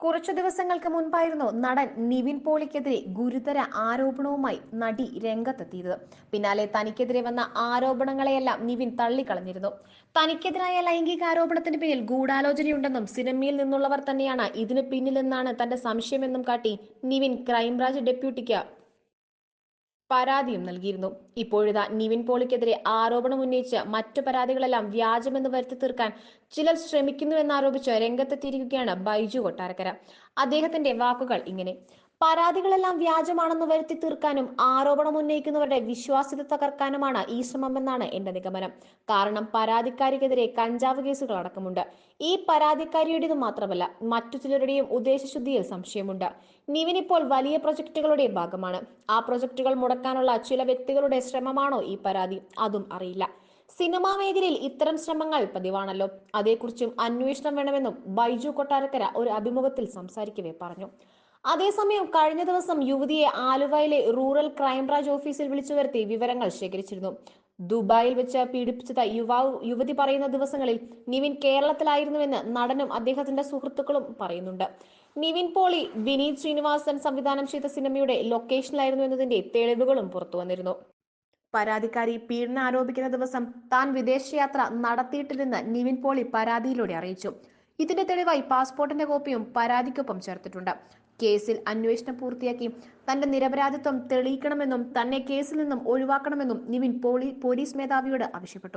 കുറച്ചു ദിവസങ്ങൾക്ക് മുൻപായിരുന്നു നടൻ നിവിൻ പോളിക്കെതിരെ ഗുരുതര ആരോപണവുമായി നടി രംഗത്തെത്തിയത്. പിന്നാലെ തനിക്കെതിരെ വന്ന ആരോപണങ്ങളെയെല്ലാം നിവിൻ തള്ളിക്കളഞ്ഞിരുന്നു. തനിക്കെതിരായ ലൈംഗിക ആരോപണത്തിന് പിന്നിൽ ഗൂഢാലോചനയുണ്ടെന്നും സിനിമയിൽ നിന്നുള്ളവർ തന്നെയാണ് ഇതിന് പിന്നിലെന്നാണ് തന്റെ സംശയമെന്നും കാട്ടി നിവിൻ ക്രൈംബ്രാഞ്ച് ഡെപ്യൂട്ടിക്ക് പരാതിയും നൽകിയിരുന്നു. ഇപ്പോഴിതാ നിവിൻ പോളിക്കെതിരെ ആരോപണം ഉന്നയിച്ച് മറ്റു പരാതികളെല്ലാം വ്യാജമെന്ന് വരുത്തി തീർക്കാൻ ചിലർ ശ്രമിക്കുന്നുവെന്നാരോപിച്ച് രംഗത്തെത്തിയിരിക്കുകയാണ് ബൈജു കൊട്ടാരക്കര. അദ്ദേഹത്തിന്റെ വാക്കുകൾ ഇങ്ങനെ. പരാതികളെല്ലാം വ്യാജമാണെന്ന് വരുത്തി തീർക്കാനും ആരോപണം ഉന്നയിക്കുന്നവരുടെ വിശ്വാസ്യത തകർക്കാനുമാണ് ഈ ശ്രമമെന്നാണ് എന്റെ നിഗമനം. കാരണം പരാതിക്കാരിക്കെതിരെ കഞ്ചാവ് കേസുകൾ അടക്കമുണ്ട്. ഈ പരാതിക്കാരിയുടേത് മാത്രമല്ല മറ്റു ചിലരുടെയും ഉദ്ദേശശുദ്ധിയിൽ സംശയമുണ്ട്. നിവിൻ ഇപ്പോൾ വലിയ പ്രൊജക്ടുകളുടെ ഭാഗമാണ്. ആ പ്രൊജക്ടുകൾ മുടക്കാനുള്ള ചില വ്യക്തികളുടെ ശ്രമമാണോ ഈ പരാതി? അതും അറിയില്ല. സിനിമാ മേഖലയിൽ ഇത്തരം ശ്രമങ്ങൾ പതിവാണല്ലോ. അതേക്കുറിച്ചും അന്വേഷണം വേണമെന്നും ബൈജു കൊട്ടാരക്കര ഒരു അഭിമുഖത്തിൽ സംസാരിക്കവേ പറഞ്ഞു. അതേസമയം കഴിഞ്ഞ ദിവസം യുവതിയെ ആലുവയിലെ റൂറൽ ക്രൈംബ്രാഞ്ച് ഓഫീസിൽ വിളിച്ചു വരുത്തി വിവരങ്ങൾ ശേഖരിച്ചിരുന്നു. ദുബായിൽ വെച്ച് പീഡിപ്പിച്ചത് യുവാവ് യുവതി പറയുന്ന ദിവസങ്ങളിൽ നിവിൻ കേരളത്തിലായിരുന്നുവെന്ന് നടനും അദ്ദേഹത്തിന്റെ സുഹൃത്തുക്കളും പറയുന്നുണ്ട്. നിവിൻ പോളി വിനീത് ശ്രീനിവാസൻ സംവിധാനം ചെയ്ത സിനിമയുടെ ലൊക്കേഷനിലായിരുന്നു എന്നതിന്റെ തെളിവുകളും പുറത്തു വന്നിരുന്നു. പരാതിക്കാരി പീഡനം ആരോപിക്കുന്ന ദിവസം താൻ വിദേശയാത്ര നടത്തിയിട്ടില്ലെന്ന് നിവിൻ പോളി പരാതിയിലൂടെ അറിയിച്ചു. ഇതിന്റെ തെളിവായി പാസ്പോർട്ടിന്റെ കോപ്പിയും പരാതിക്കൊപ്പം ചേർത്തിട്ടുണ്ട്. കേസിൽ അന്വേഷണം പൂർത്തിയാക്കി തന്റെ നിരപരാധിത്വം തെളിയിക്കണമെന്നും തന്നെ കേസിൽ നിന്നും ഒഴിവാക്കണമെന്നും നിവിൻ പോലീസ് മേധാവിയോട് ആവശ്യപ്പെട്ടു.